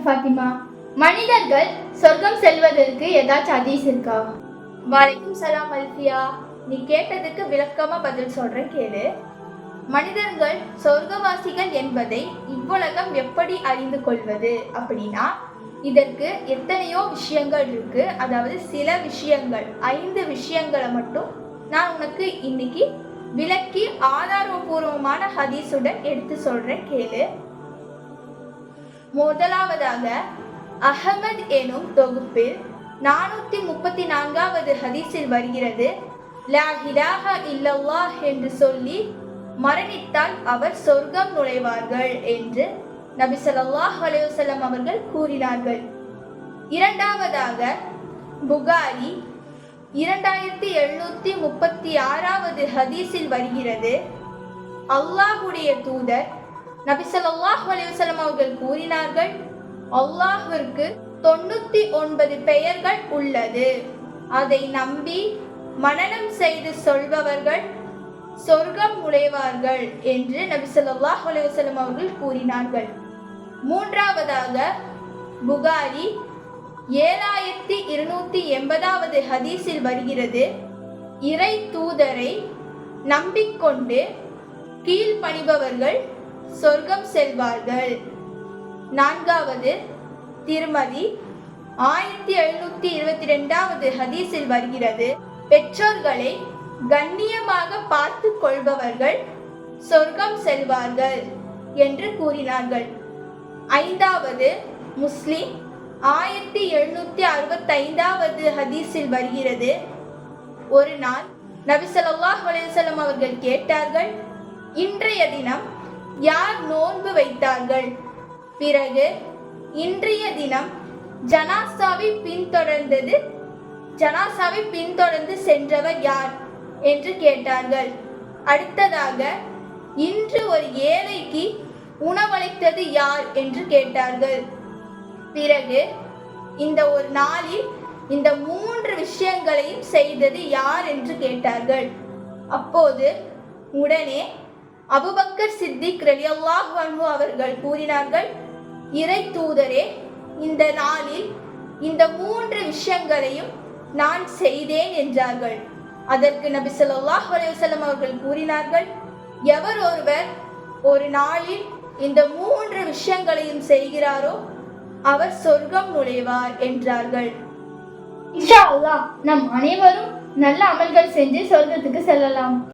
வலைக்கும் ஃபாத்திமா. மனிதர்கள் சொர்க்கம் செல்வதற்கு ஏதாச்சும் அதீஸ் இருக்கா? வரைக்கும் சலாம் அல்ஃபியா. நீ கேட்டதுக்கு விளக்கமா பதில் சொல்றேன் கேளு. மனிதர்கள் சொர்க்கவாசிகள் என்பதை இவ்வுலகம் எப்படி அறிந்து கொள்வது அப்படின்னா இதற்கு எத்தனையோ விஷயங்கள் இருக்கு. அதாவது சில விஷயங்கள் ஐந்து விஷயங்களை மட்டும் நான் உனக்கு இன்னைக்கு விளக்கி ஆதாரபூர்வமான ஹதீஸுடன் எடுத்து சொல்றேன் கேளு. முதலாவதாக அகமது எனும் தொகுப்பில் நானூத்தி முப்பத்தி நான்காவது ஹதீஸில் வருகிறது லா இலாஹ இல்லல்லாஹ் என்று சொல்லி மரணித்தால் அவர் சொர்க்கம் நுழைவார்கள் என்று நபி சொல்லாஹ் அலையுசல்லம் அவர்கள் கூறினார்கள். இரண்டாவதாக புகாரி இரண்டாயிரத்தி எழுநூத்தி முப்பத்தி ஆறாவது ஹதீஸில் வருகிறது அல்லாஹுடைய தூதர் நபிசல்லாஹ் அலிவசலம் அவர்கள் கூறினார்கள் அல்லாஹிற்கு தொண்ணூத்தி ஒன்பது பெயர்கள் உள்ளது. அதை நம்பி மனநம் செய்து சொல்பவர்கள் சொர்க்கம் நுழைவார்கள் என்று நபிசல்லாஹ் அலிவசலம் அவர்கள் கூறினார்கள். மூன்றாவதாக புகாரி ஏழாயிரத்தி இருநூத்தி எண்பதாவது ஹதீஸில் வருகிறது இறை தூதரை நம்பிக்கொண்டு கீழ்ப்பணிபவர்கள் சொர்க்கம் செல்வார்கள். நான்காவது திருமதி. ஆயிரத்தி எழுநூத்தி இருபத்தி ரெண்டாவது ஹதீஸில் வருகிறது பெற்றோர்களை கண்ணியமாக பார்த்து கொள்பவர்கள் சொர்க்கம் செல்வார்கள் என்று கூறினார்கள். ஐந்தாவது முஸ்லிம். ஆயிரத்தி எழுநூத்தி அறுபத்தைந்தாவது ஹதீஸில் வருகிறது ஒரு நாள் நபிசல்லாஹ் அலையம் அவர்கள் கேட்டார்கள் இன்றைய தினம் யார் நோன்பு வைத்தார்கள்? பிறகு இன்றைய தினம் ஜனாசாவை பின்தொடர்ந்தது ஜனாசாவை பின்தொடர்ந்து சென்றவர் யார் என்று கேட்டார்கள். அடுத்ததாக இன்று ஒரு ஏழைக்கு உணவளித்தது யார் என்று கேட்டார்கள். பிறகு இந்த ஒரு நாளில் இந்த மூன்று விஷயங்களையும் செய்தது யார் என்று கேட்டார்கள். அப்போது உடனே அபுபக்கர் சித்திக் ரலியல்லாஹு அன்ஹு அவர்கள் கூறினார்கள் இறை தூதரே இந்த நாளில் இந்த மூன்று விஷயங்களையும் நான் செய்தேன் என்றார்கள். அதற்கு நபி சொல்லாஹ் அலையுசல்லம் அவர்கள் கூறினார்கள் எவர் ஒருவர் ஒரு நாளில் இந்த மூன்று விஷயங்களையும் செய்கிறாரோ அவர் சொர்க்கம் நுழைவார் என்றார்கள். இன்ஷா அல்லாஹ் நம் அனைவரும் நல்ல அமல்கள் செஞ்சு சொர்க்கத்துக்கு செல்லலாம்.